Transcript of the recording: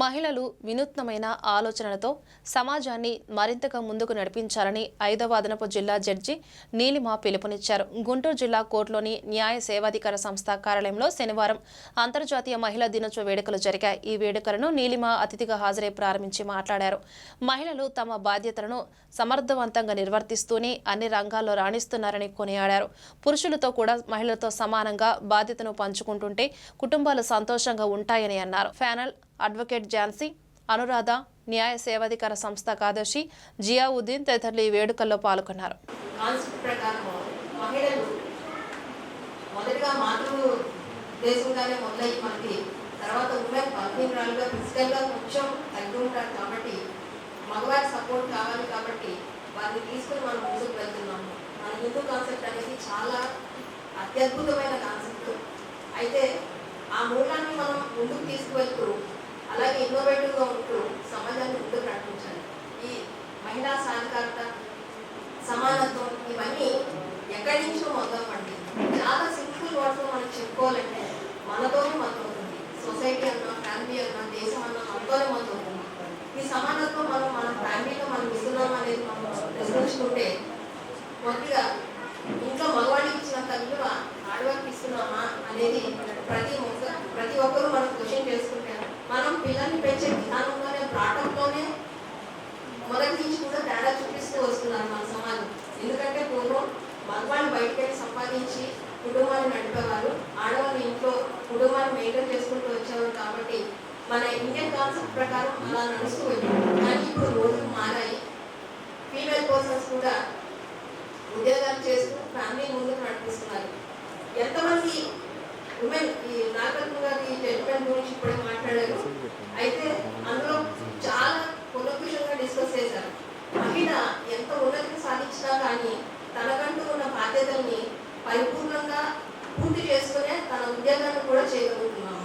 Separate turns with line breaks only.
మహిళలు వినూత్నమైన ఆలోచనలతో సమాజాన్ని మరింతగా ముందుకు నడిపించాలని ఐదవ అదనపు జిల్లా జడ్జి నీలిమ పిలుపునిచ్చారు. గుంటూరు జిల్లా కోర్టులోని న్యాయ సేవాధికార సంస్థ కార్యాలయంలో శనివారం అంతర్జాతీయ మహిళా దినోత్సవ వేడుకలు జరిగాయి. ఈ వేడుకలను నీలిమ అతిథిగా హాజరై ప్రారంభించి మాట్లాడారు. మహిళలు తమ బాధ్యతలను సమర్థవంతంగా నిర్వర్తిస్తూనే అన్ని రంగాల్లో రాణిస్తున్నారని కొనియాడారు. పురుషులతో కూడా మహిళలతో సమానంగా బాధ్యతను పంచుకుంటుంటే కుటుంబాలు సంతోషంగా ఉంటాయని అన్నారు. ఫ్యానల్ అడ్వకేట్ ఝాన్సీ అనురాధ న్యాయ సేవాధికార సంస్థ కార్యదర్శి జియావుద్దీన్ తదితరులు ఈ వేడుకల్లో పాల్గొన్నారు.
కాన్సెప్ట్ ప్రకారం మహిళలు మొదటగా మాతృ మొదలయ్యి మనకి తర్వాత ఉమెన్ బలహీనరాలుగా ఫిజికల్గా కొంచెం తగ్గి ఉంటారు కాబట్టి మగవారి సపోర్ట్ కావాలి కాబట్టి వారిని తీసుకుని మనం ముందుకు వెళ్తున్నాము. మన హిందూ కాన్సెప్ట్ అనేది చాలా అత్యద్భుతమైన కాన్సెప్ట్. అయితే ఆ మూలాన్ని మనం ముందుకు తీసుకువెళ్తూ ఇన్నోవేటివ్గా ఉంటూ సమాజాన్ని ముందు నడిపించాలి. ఈ మహిళా సాధికారత సమానత్వం ఇవన్నీ ఎక్కడి నుంచో మొదలవండి చాలా సింపుల్ వర్డ్స్ మనం చెప్పుకోవాలంటే మనతోనే మొదలవుతుంది సొసైటీ అన్నా ఫ్యామిలీ అన్నా దేశం అన్నా మనతోనే మొదలవుతుంది ఈ సమానత్వం మనం మన ఫ్యామిలీలో మనం ఇస్తున్నాం అనేది మనం ప్రశ్నించుకుంటే మొదటిగా ఇంట్లో మగవాడికి ఇచ్చినంత విలువ ఆడవాడికి ఇస్తున్నామా అనేది మగవాళ్ళు బయటకు వెళ్ళి సంపాదించి కుటుంబాన్ని నడిపేవారు. ఆడవాళ్ళు ఇంట్లో కుటుంబాన్ని మెయింటైన్ చేసుకుంటూ వచ్చేవారు కాబట్టి మన ఇండియన్ కాన్సెప్ట్ ప్రకారం అలా నడుస్తూ వెళ్ళింది కానీ ఇప్పుడు రోజులు మారాయి. ఫీమేల్ పర్సన్స్ కూడా ఉద్యోగాలు చేస్తూ ఫ్యామిలీ ముందుకు నడిపిస్తున్నారు. ఎంతమంది ఉమెన్ ఈ నాగరత్న గారి జడ్జిమెంట్ గురించి ఇప్పుడే మాట్లాడారు. అయితే బాధ్యతల్ని పూర్తి చేసుకునే తన ఉద్యోగాన్ని కూడా చేయగలుగుతున్నాము.